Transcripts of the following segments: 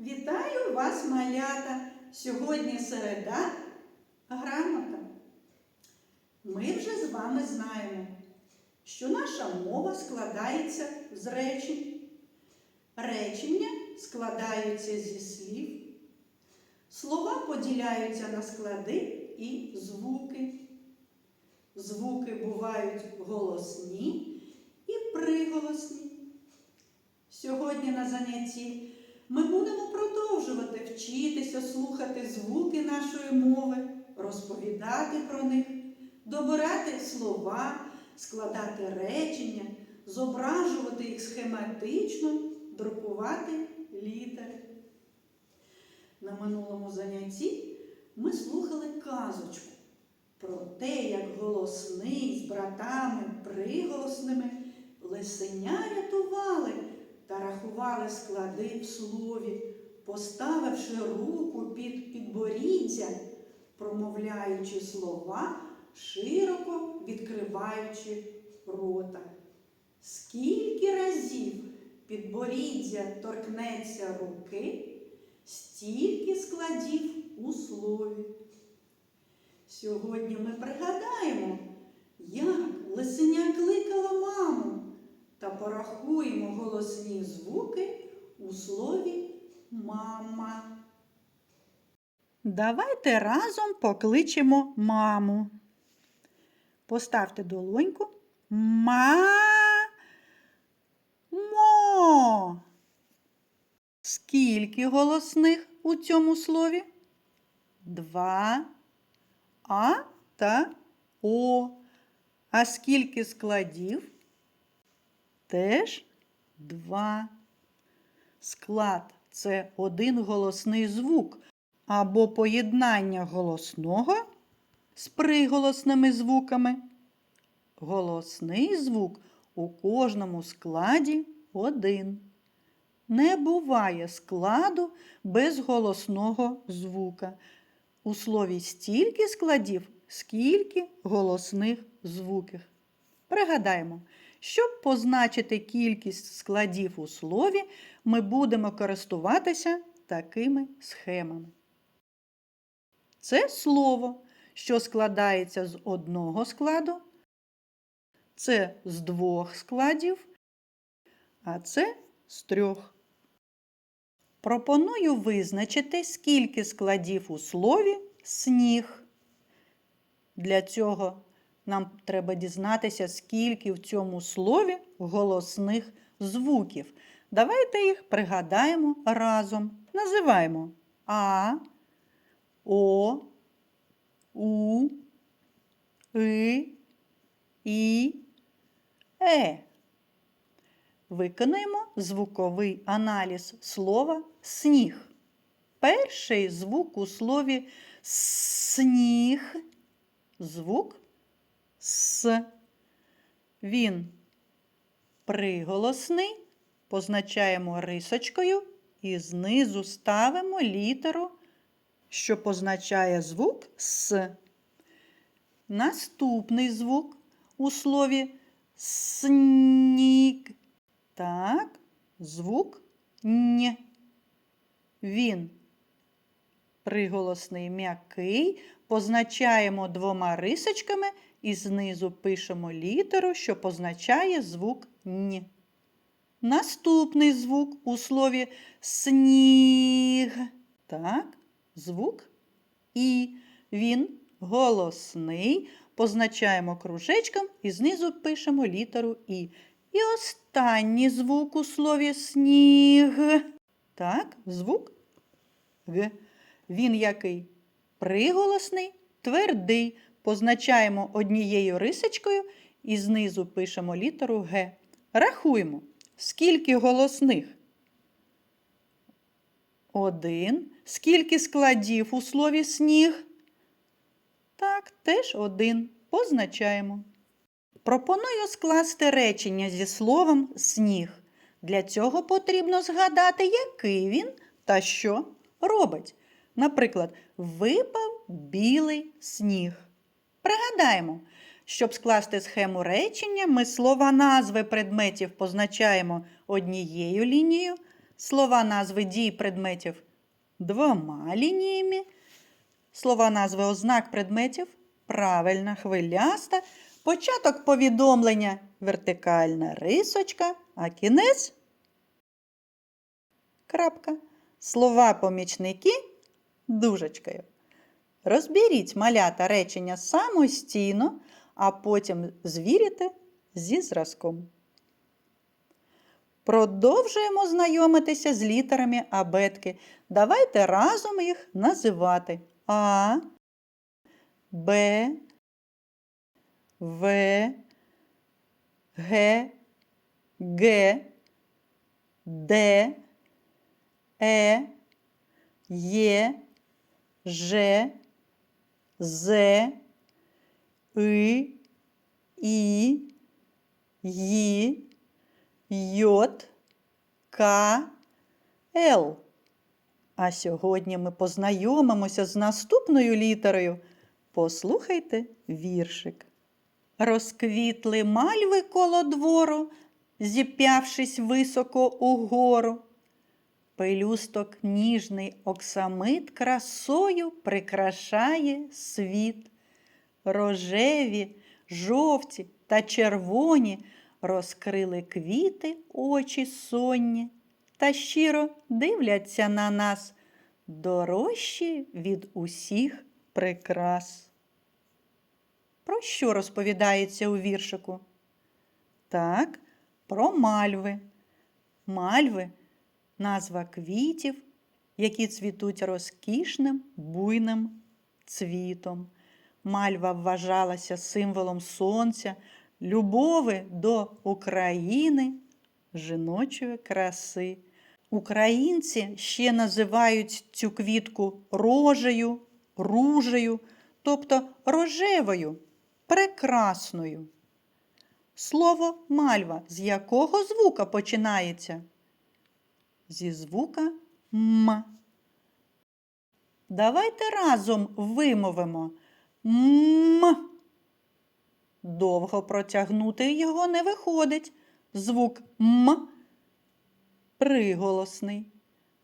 Вітаю вас, малята! Сьогодні середа грамота. Ми вже з вами знаємо, що наша мова складається з речень. Речення складаються зі слів. Слова поділяються на склади і звуки. Звуки бувають голосні і приголосні. Сьогодні на занятті ми будемо продовжувати вчитися слухати звуки нашої мови, розповідати про них, добирати слова, складати речення, зображувати їх схематично, друкувати літери. На минулому занятті ми слухали казочку про те, як голосний з братами приголосними лисеня рятували та рахували склади в слові, поставивши руку під підборіддя, промовляючи слова, широко відкриваючи рота. Скільки разів підборіддя торкнеться руки, стільки складів у слові. Сьогодні ми пригадаємо, як лисеня кликала маму та порахуємо голосні звуки у слові мама. Давайте разом покличемо маму. Поставте долоньку. Ма-мо. Скільки голосних у цьому слові? Два. А та О. А скільки складів? Теж два. Склад це один голосний звук або поєднання голосного з приголосними звуками. Голосний звук у кожному складі один. Не буває складу без голосного звука. У слові стільки складів, скільки голосних звуків. Пригадаємо, щоб позначити кількість складів у слові, ми будемо користуватися такими схемами. Це слово, що складається з одного складу, це з двох складів, а це з трьох. Пропоную визначити, скільки складів у слові сніг. Для цього нам треба дізнатися, скільки в цьому слові голосних звуків. Давайте їх пригадаємо разом. Називаємо А, О, У, И, І, Е. Виконаємо звуковий аналіз слова сніг. Перший звук у слові сніг. Звук С. Він приголосний, позначаємо рисочкою і знизу ставимо літеру, що позначає звук С. Наступний звук у слові сніг. Так, звук Н. Він приголосний м'який, позначаємо двома рисочками і знизу пишемо літеру, що позначає звук Н. Наступний звук у слові сніг. Так, звук І. Він голосний. Позначаємо кружечком і знизу пишемо літеру І. І останній звук у слові сніг. Так, звук Г. Він який? Приголосний, твердий. Позначаємо однією рисочкою і знизу пишемо літеру Г. Рахуємо, скільки голосних? Один. Скільки складів у слові сніг? Так, теж один. Позначаємо. Пропоную скласти речення зі словом сніг. Для цього потрібно згадати, який він та що робить. Наприклад, випав білий сніг. Пригадаємо, щоб скласти схему речення, ми слова назви предметів позначаємо однією лінією, Слова назви дій предметів двома лініями. Слова назви ознак предметів правильна, хвиляста. Початок повідомлення вертикальна рисочка, а кінець крапка. Слова помічники дужечкою. Розберіть малята речення самостійно, а потім звірите зі зразком. Продовжуємо знайомитися з літерами абетки. Давайте разом їх називати А, Б, В, Г, Г, Д, Е, Є, Ж, З, И, І, Ї, Йод, К, Л. А сьогодні ми познайомимося з наступною літерою. Послухайте віршик. Розквітли мальви коло двору, зіп'явшись високо угору. Пелюсток ніжний оксамит красою прикрашає світ. Рожеві, жовті та червоні розкрили квіти очі сонні та щиро дивляться на нас, дорожчі від усіх прикрас. Про що розповідається у віршику? Так, про мальви. Мальви назва квітів, які цвітуть розкішним буйним цвітом. Мальва вважалася символом сонця, любови до України, жіночої краси. Українці ще називають цю квітку рожею, ружею, тобто рожевою, прекрасною. Слово мальва з якого звука починається? Зі звука М. Давайте разом вимовимо М. Довго протягнути його не виходить. Звук М приголосний.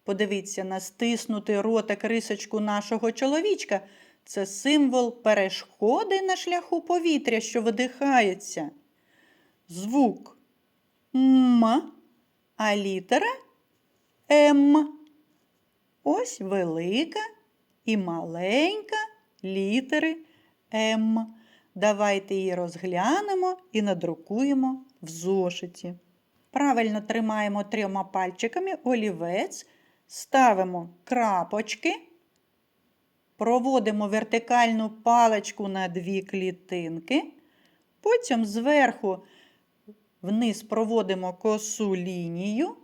Подивіться на стиснутий ротик рисочку нашого чоловічка. Це символ перешкоди на шляху повітря, що видихається. Звук М, а літера М. Ось велика і маленька літери М. Давайте її розглянемо і надрукуємо в зошиті. Правильно тримаємо трьома пальчиками олівець, ставимо крапочки, проводимо вертикальну паличку на дві клітинки, потім зверху вниз проводимо косу лінію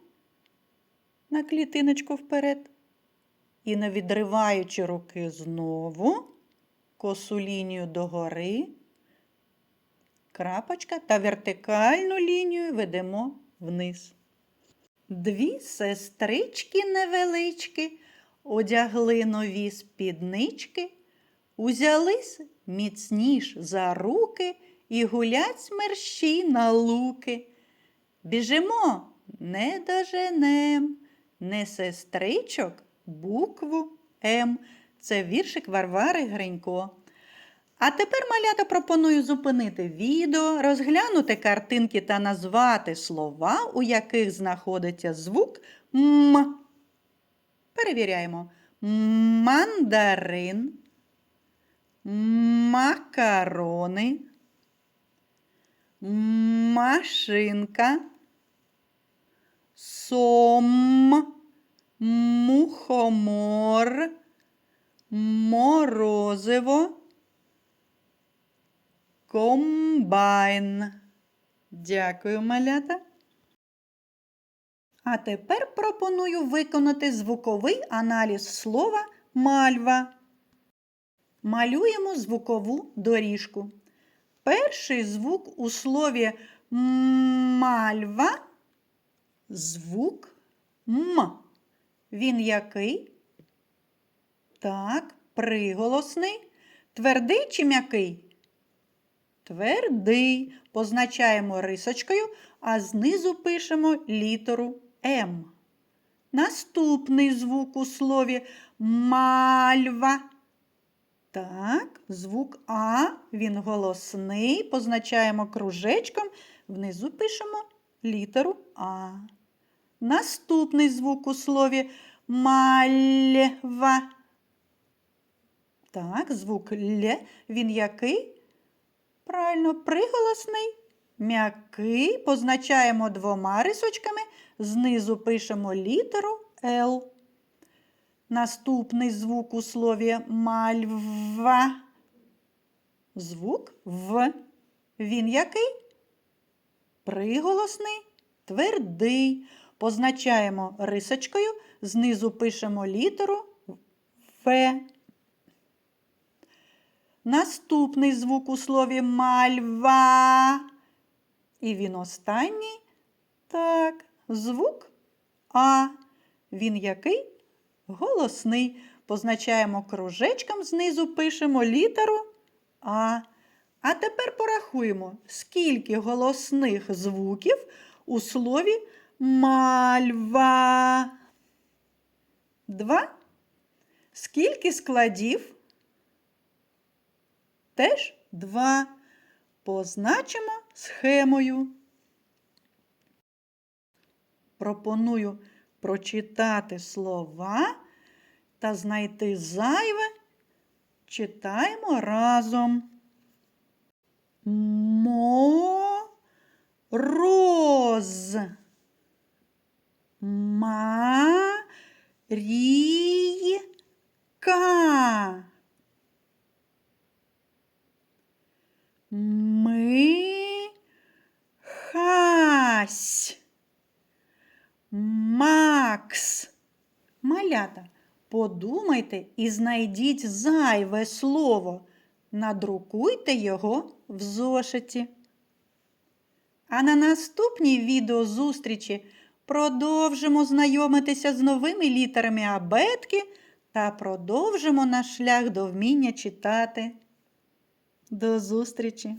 на клітиночку вперед. І не відриваючи руки знову, косу лінію догори, крапочка та вертикальну лінію ведемо вниз. Дві сестрички невеличкі одягли нові спіднички, узялись міцніш за руки і гулять смерщі на луки. Біжимо, не доженем, не сестричок, букву М. Це віршик Варвари Гринько. А тепер малята пропоную зупинити відео, розглянути картинки та назвати слова, у яких знаходиться звук М. Перевіряємо. Мандарин, макарони, машинка, сом, мухомор, морозиво, комбайн. Дякую, малята. А тепер пропоную виконати звуковий аналіз слова мальва. Малюємо звукову доріжку. Перший звук у слові мальва звук М. Він який? Так, приголосний. Твердий чи м'який? Твердий. Позначаємо рисочкою, а знизу пишемо літеру М. Наступний звук у слові мальва. Так, звук А, він голосний, позначаємо кружечком, внизу пишемо літеру А. Наступний звук у слові мальва. Так, звук Л, він який? Правильно, приголосний, м'який. Позначаємо двома рисочками, знизу пишемо літеру Л. Наступний звук у слові мальва. Звук В. Він який? Приголосний, твердий. Позначаємо рисочкою, знизу пишемо літеру В. Наступний звук у слові мальва. І він останній. Так, звук А. Він який? Голосний. Позначаємо кружечком, знизу пишемо літеру А. А тепер порахуємо, скільки голосних звуків у слові мальва. Два. Скільки складів? Теж два. Позначимо схемою. Пропоную прочитати слова та знайти зайве. Читаємо разом. Подумайте і знайдіть зайве слово. Надрукуйте його в зошиті. А на наступній відеозустрічі продовжимо знайомитися з новими літерами абетки та продовжимо наш шлях до вміння читати. До зустрічі!